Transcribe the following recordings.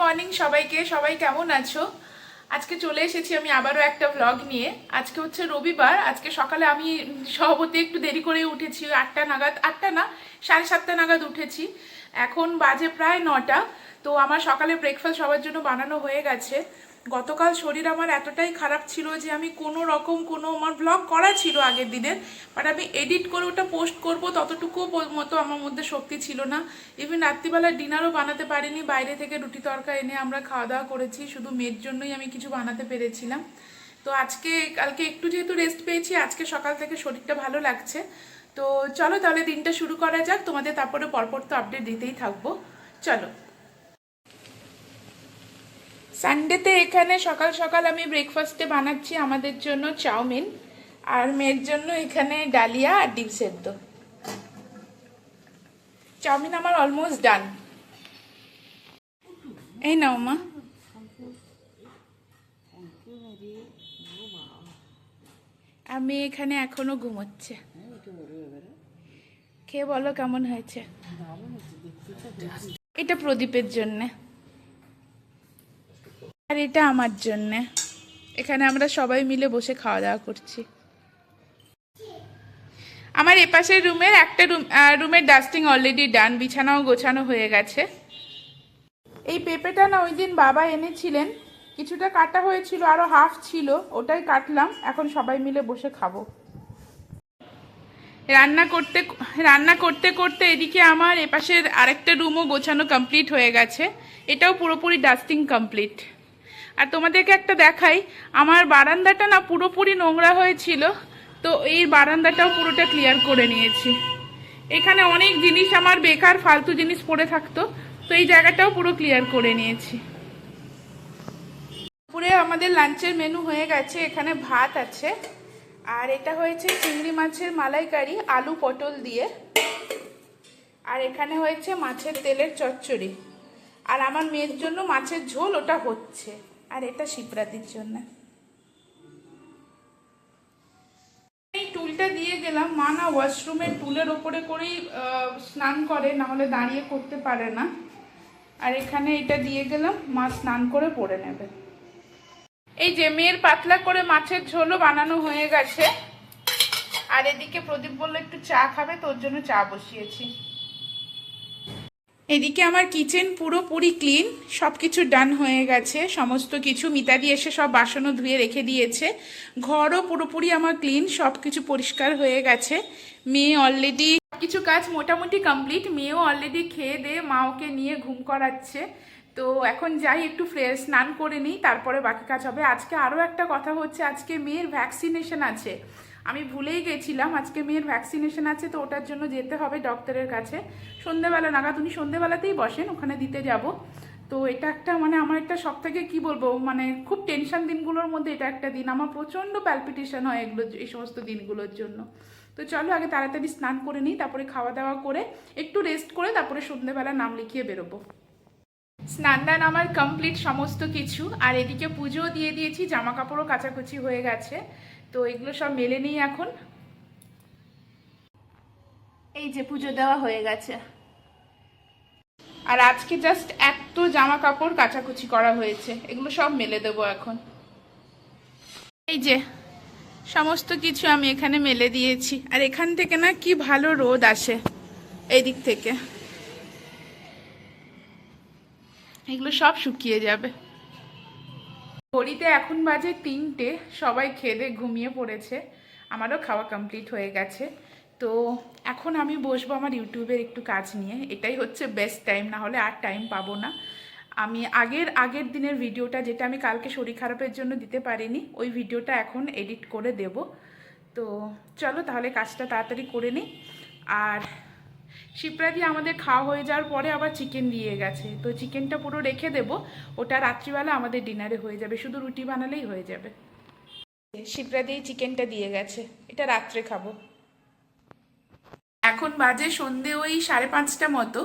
Morning সবাইকে, সবাই কেমন আছো? আজকে চলে এসেছি আমি আবারও একটা ব্লগ নিয়ে। আজকে হচ্ছে রবিবার, আজকে সকালে আমি সভাপতি একটু দেরি করে উঠেছি, আটটা নাগাদ, আটটা না, সাড়ে সাতটা নাগাদ উঠেছি। এখন বাজে প্রায় নটা, তো আমার সকালে ব্রেকফাস্ট সবার জন্য বানানো হয়ে গেছে। গতকাল শরীর আমার এতটাই খারাপ ছিল যে আমি কোনো রকম কোনো আমার ব্লগ করা ছিল আগের দিনের বাট আমি এডিট করে ওটা পোস্ট করব ততটুকুও মতো আমার মধ্যে শক্তি ছিল না। ইভেন রাত্রিবেলা ডিনারও বানাতে পারিনি, বাইরে থেকে রুটি তরকা এনে আমরা খাওয়া দাওয়া করেছি, শুধু মেয়ের জন্যই আমি কিছু বানাতে পেরেছিলাম। তো আজকে, কালকে একটু যেহেতু রেস্ট পেয়েছি, আজকে সকাল থেকে শরীরটা ভালো লাগছে। তো চলো তাহলে দিনটা শুরু করা যাক, তোমাদের তারপরে পরপর তো আপডেট দিতেই থাকব। চলো। সানডেতে এখানে সকাল সকাল আমি ব্রেকফাস্টে বানাচ্ছি আমাদের জন্য চাউমিন, আর মেয়ের জন্য এখানে ডালিয়া আর ডিম সেদ্ধ। চাউমিন আমার অলমোস্ট ডান এই নাও, মা। আর মেয়ে এখানে এখনও ঘুমোচ্ছে। খেয়ে বলো কেমন হয়েছে? এটা প্রদীপের জন্যে। আর এটা আমার জন্যে। এখানে আমরা সবাই মিলে বসে খাওয়া দাওয়া করছি। আমার এপাশের রুমের একটা রুম রুমের ডাস্টিং অলরেডি ডান বিছানাও গোছানো হয়ে গেছে। এই পেঁপেটা না ওই দিন বাবা এনেছিলেন, কিছুটা কাটা হয়েছিল, আরও হাফ ছিল, ওটাই কাটলাম, এখন সবাই মিলে বসে খাব। রান্না করতে রান্না করতে করতে এদিকে আমার এপাশের আরেকটা রুমও গোছানো কমপ্লিট হয়ে গেছে, এটাও পুরোপুরি ডাস্টিং কমপ্লিট আর তোমাদেরকে একটা দেখাই, আমার বারান্দাটা না পুরোপুরি নোংরা হয়েছিল, তো এই বারান্দাটাও পুরোটা ক্লিয়ার করে নিয়েছি। এখানে অনেক জিনিস আমার বেকার, ফালতু জিনিস পড়ে থাকতো, তো এই জায়গাটাও পুরো ক্লিয়ার করে নিয়েছি। পুরে আমাদের লাঞ্চের মেনু হয়ে গেছে, এখানে ভাত আছে, আর এটা হয়েছে চিংড়ি মাছের মালাইকারি, আলু পটল দিয়ে, আর এখানে হয়েছে মাছের তেলের চচ্চড়ি। আর আমার মেয়ের জন্য মাছের ঝোল ওটা হচ্ছে। আর এটা শিবরাতির জন্য। এই টুলটা দিয়ে গেলাম। মা না ওয়াশরুমের টুলের ওপরে করেই স্নান করে, না হলে দাঁড়িয়ে করতে পারে না। আর এখানে এটা দিয়ে গেলাম। মা স্নান করে পরে নেবে। এই যে মেয়ের পাতলা করে মাছের ঝোলও বানানো হয়ে গেছে। আর এদিকে প্রদীপ বলল একটু চা খাবে তোর জন্য চা বসিয়েছি। এদিকে আমার কিচেন পুরোপুরি ক্লিন সব কিছু ডান হয়ে গেছে, সমস্ত কিছু মিতাদি এসে সব বাসনও ধুয়ে রেখে দিয়েছে। ঘরও পুরোপুরি আমার ক্লিন সব কিছু পরিষ্কার হয়ে গেছে। মেয়ে অলরেডি কিছু কাজ মোটামুটি কমপ্লিট মেয়েও অলরেডি খেয়ে দিয়ে মা ওকে নিয়ে ঘুম করাচ্ছে। তো এখন যাই, একটু ফ্রেশ স্নান করে নিই, তারপরে বাকি কাজ হবে। আজকে আরও একটা কথা হচ্ছে, আজকে মেয়ের ভ্যাকসিনেশন আছে। আমি ভুলেই গেছিলাম, আজকে মেয়ের ভ্যাকসিনেশন আছে, তো ওটার জন্য যেতে হবে ডক্টরের কাছে। সন্ধেবেলা নাগাদ উনি সন্ধেবেলাতেই বসেন, ওখানে দিতে যাব। তো এটা একটা মানে আমার একটা সব থেকে কী বলব মানে খুব টেনশন দিনগুলোর মধ্যে এটা একটা দিন। আমার প্রচণ্ড প্যালপিটেশন হয় এগুলো, এই সমস্ত দিনগুলোর জন্য। তো চলো আগে তাড়াতাড়ি স্নান করে নিই, তারপরে খাওয়া দাওয়া করে একটু রেস্ট করে তারপরে সন্ধেবেলা নাম লিখিয়ে বেরোবো। স্নান দান আমার কমপ্লিট সমস্ত কিছু, আর এদিকে পুজোও দিয়ে দিয়েছি জামা কাপড়ও কাচাকুচি হয়ে গেছে। তো এগুলো সব মেলে নিই এখন। এই যে পুজো দেওয়া হয়ে গেছে। আর আজকে জাস্ট এত জামা কাপড় কাচাকুচি করা হয়েছে, এগুলো সব মেলে দেবো এখন। এই যে, সমস্ত কিছু আমি এখানে মেলে দিয়েছি। আর এখান থেকে না কি ভালো রোদ আসে, এই দিক থেকে। এগুলো সব শুকিয়ে যাবে। ঘড়িতে এখন বাজে তিনটে, সবাই খেয়ে ঘুমিয়ে পড়েছে। আমারও খাওয়া কমপ্লিট হয়ে গেছে। তো এখন আমি বসবো আমার ইউটিউবের একটু কাজ নিয়ে। এটাই হচ্ছে বেস্ট টাইম না হলে আর টাইম পাবো না। আমি আগের আগের দিনের ভিডিওটা যেটা আমি কালকে শরীর খারাপের জন্য দিতে পারিনি, ওই ভিডিওটা এখন এডিট করে দেব। তো চলো তাহলে কাজটা তাড়াতাড়ি করে নিই। আর শিপ্রাদি আমাদের খাওয়া হয়ে যাওয়ার পরে আবার চিকেন দিয়ে গেছে। তো চিকেনটা পুরো রেখে দেব। ওটা রাত্রিবেলা আমাদের ডিনারে হয়ে যাবে। শুধু রুটি বানালেই হয়ে যাবে। শিপ্রাদি চিকেনটা দিয়ে গেছে। এটা রাত্রে খাব। এখন বাজে সন্ধে ওই সাড়ে পাঁচটা মতো।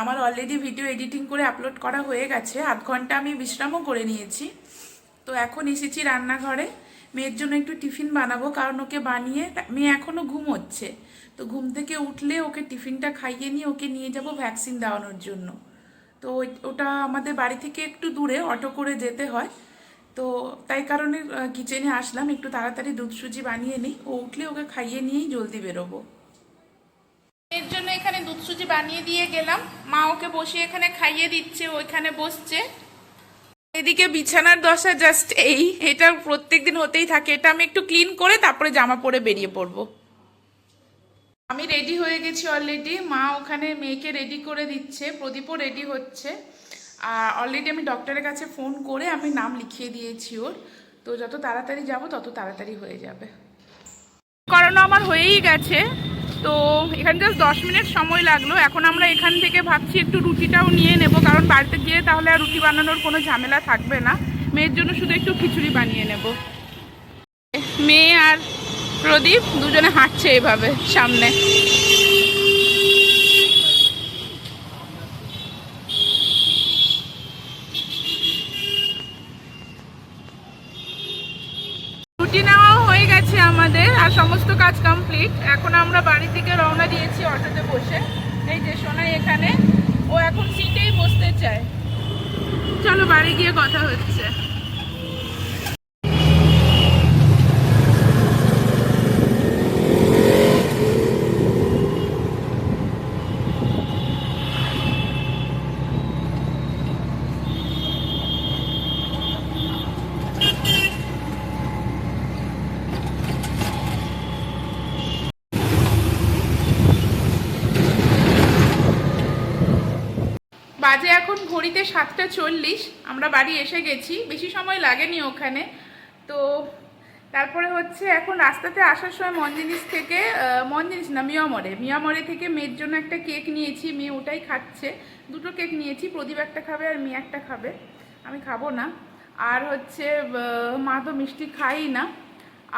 আমার অলরেডি ভিডিও এডিটিং করে আপলোড করা হয়ে গেছে। আধ ঘণ্টা আমি বিশ্রামও করে নিয়েছি। তো এখন এসেছি রান্নাঘরে। মেয়ের জন্য একটু টিফিন বানাবো, কারণ ওকে বানিয়ে মেয়ে এখনও ঘুমোচ্ছে। তো ঘুম থেকে উঠলে ওকে টিফিনটা খাইয়ে নিয়ে ওকে নিয়ে যাব ভ্যাকসিন দেওয়ানোর জন্য। তো ওটা আমাদের বাড়ি থেকে একটু দূরে, অটো করে যেতে হয়। তো তাই কারণে কিচেনে আসলাম, একটু তাড়াতাড়ি দুধ সুজি বানিয়ে নিই। ও উঠলে ওকে খাইয়ে নিয়েই জলদি বেরোবো। এর জন্য এখানে দুধ সুজি বানিয়ে দিয়ে গেলাম। মা ওকে বসিয়ে এখানে খাইয়ে দিচ্ছে ওইখানে বসছে। এদিকে বিছানার দশা জাস্ট এই, এটা প্রত্যেক দিন হতেই থাকে। এটা আমি একটু ক্লিন করে তারপরে জামা পরে বেরিয়ে পড়ব। আমি রেডি হয়ে গেছি অলরেডি মা ওখানে মেয়েকে রেডি করে দিচ্ছে। প্রদীপও রেডি হচ্ছে। আর অলরেডি আমি ডক্টরের কাছে ফোন করে আমি নাম লিখিয়ে দিয়েছি ওর। তো যত তাড়াতাড়ি যাব, তত তাড়াতাড়ি হয়ে যাবে। করানো আমার হয়েই গেছে। তো এখানে জাস্ট দশ মিনিট সময় লাগল। এখন আমরা এখান থেকে ভাবছি একটু রুটিটাও নিয়ে নেব, কারণ বাড়িতে গিয়ে তাহলে আর রুটি বানানোর কোনো ঝামেলা থাকবে না। মেয়ের জন্য শুধু একটু খিচুড়ি বানিয়ে নেব। মেয়ে আর প্রদীপ দুজনে হাঁটছে এভাবে সামনে ছুটি নেওয়াও হয়ে গেছে আর সমস্ত কাজ কমপ্লিট এখন আমরা বাড়ির দিকে রওনা দিয়েছি অটোতে বসে। এই যে সোনাই এখানে। ও এখন সিটেই বসতে চায়। চলো বাড়ি গিয়ে কথা হচ্ছে বাজে এখন ঘড়িতে সাতটা চল্লিশ আমরা বাড়ি এসে গেছি বেশি সময় লাগেনি ওখানে। তো তারপরে হচ্ছে এখন রাস্তাতে আসার সময় মনজিনিস থেকে আহ, মনজিনিস না মিয়ামরে মিয়ামরে থেকে মেয়ের জন্য একটা কেক নিয়েছি মেয়ে ওটাই খাচ্ছে। দুটো কেক নিয়েছি প্রদীপ একটা খাবে আর মেয়ে একটা খাবে। আমি খাব না। আর হচ্ছে মা তো মিষ্টি খাই না।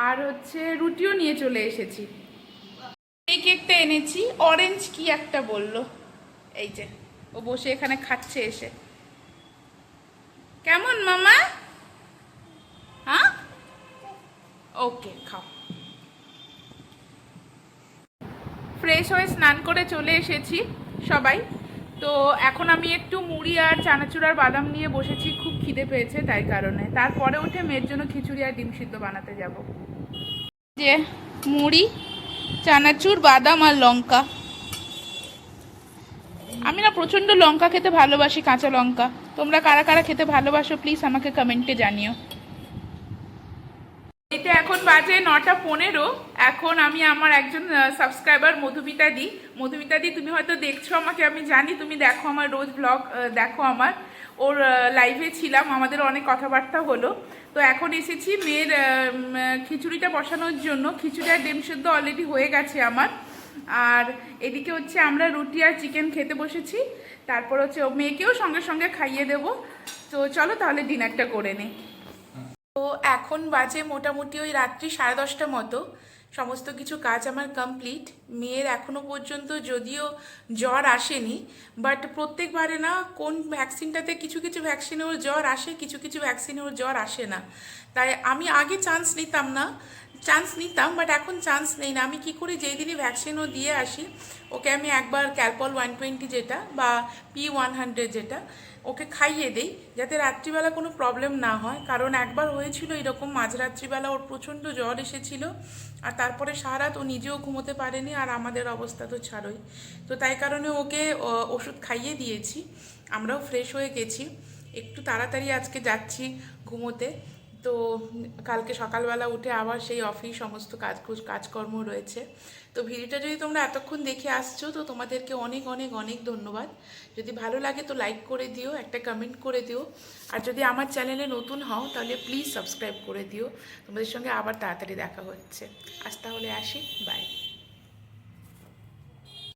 আর হচ্ছে রুটিও নিয়ে চলে এসেছি। এই কেকটা এনেছি অরেঞ্জ কি একটা বলল। এই যে। ও বসে এখানে খাচ্ছে এসে। কেমন, মামা? হ্যাঁ? ওকে, খাও। ফ্রেশ হয়ে স্নান করে চলে এসেছি সবাই। তো এখন আমি একটু মুড়ি আর চানাচুর আর বাদাম নিয়ে বসেছি, খুব খিদে পেয়েছে তাই কারণে। তারপরে উঠে মেয়ের জন্য খিচুড়ি আর ডিম সিদ্ধ বানাতে যাব। যে মুড়ি, চানাচুর, বাদাম আর লঙ্কা। আমি না প্রচণ্ড লঙ্কা খেতে ভালোবাসি, কাঁচা লঙ্কা। তোমরা কারা কারা খেতে ভালোবাসো প্লিজ আমাকে কমেন্টে জানিও। এটা এখন বাজে নটা পনেরো। এখন আমি আমার একজন সাবস্ক্রাইবার মধুমিতা দি। মধুমিতা দি, তুমি হয়তো দেখছ আমাকে, আমি জানি, তুমি দেখো আমার রোজ ব্লগ দেখো আমার। ওর লাইভে ছিলাম, আমাদের অনেক কথাবার্তা হলো। তো এখন এসেছি মেয়ের খিচুড়িটা বসানোর জন্য। খিচুড়ি আর ডিম সেদ্ধ অলরেডি হয়ে গেছে আমার। আর এদিকে হচ্ছে আমরা রুটি আর চিকেন খেতে বসেছি। তারপর হচ্ছে মেয়েকেও সঙ্গে সঙ্গে খাইয়ে দেবো। তো চলো তাহলে ডিনারটা করে নিই। তো এখন বাজে মোটামুটি ওই রাত্রি সাড়ে দশটা মতো। সমস্ত কিছু কাজ আমার কমপ্লিট মেয়ের এখনও পর্যন্ত যদিও জ্বর আসেনি বাট প্রত্যেকবারে না কোন ভ্যাকসিনটাতে কিছু কিছু ভ্যাকসিনে ওর জ্বর আসে, কিছু কিছু ভ্যাকসিনে ওর জ্বর আসে না। তাই আমি আগে চান্স নিতাম না চান্স নিতাম বাট এখন চান্স নেই না। আমি কি করি, যেই দিনই ভ্যাকসিনও দিয়ে আসি, ওকে আমি একবার ক্যালপল ওয়ান টোয়েন্টি যেটা বা পি ওয়ান হান্ড্রেড যেটা, ওকে খাইয়ে দেই, যাতে রাত্রিবেলা কোনো প্রবলেম না হয়। কারণ একবার হয়েছিল এরকম মাঝরাত্রিবেলা ওর প্রচণ্ড জ্বর এসেছিল, আর তারপরে সারা রাত ও নিজেও ঘুমোতে পারেনি, আর আমাদের অবস্থা তো ছাড়োই। তো তাই কারণে ওকে ওষুধ খাইয়ে দিয়েছি। আমরাও ফ্রেশ হয়ে গেছি। একটু তাড়াতাড়ি আজকে যাচ্ছি ঘুমোতে। তো কালকে সকালবেলা উঠে আবার সেই অফিস সমস্ত কাজ কাজকর্ম রয়েছে। তো ভিডিওটা যদি তোমরা এতক্ষণ দেখে আসছো, তো তোমাদেরকে অনেক অনেক অনেক ধন্যবাদ। যদি ভালো লাগে তো লাইক করে দিও, একটা কমেন্ট করে দিও। আর যদি আমার চ্যানেলে নতুন হও, তাহলে প্লিজ সাবস্ক্রাইব করে দিও। তোমাদের সঙ্গে আবার তাড়াতাড়ি দেখা হচ্ছে। আজ তাহলে আসি। বাই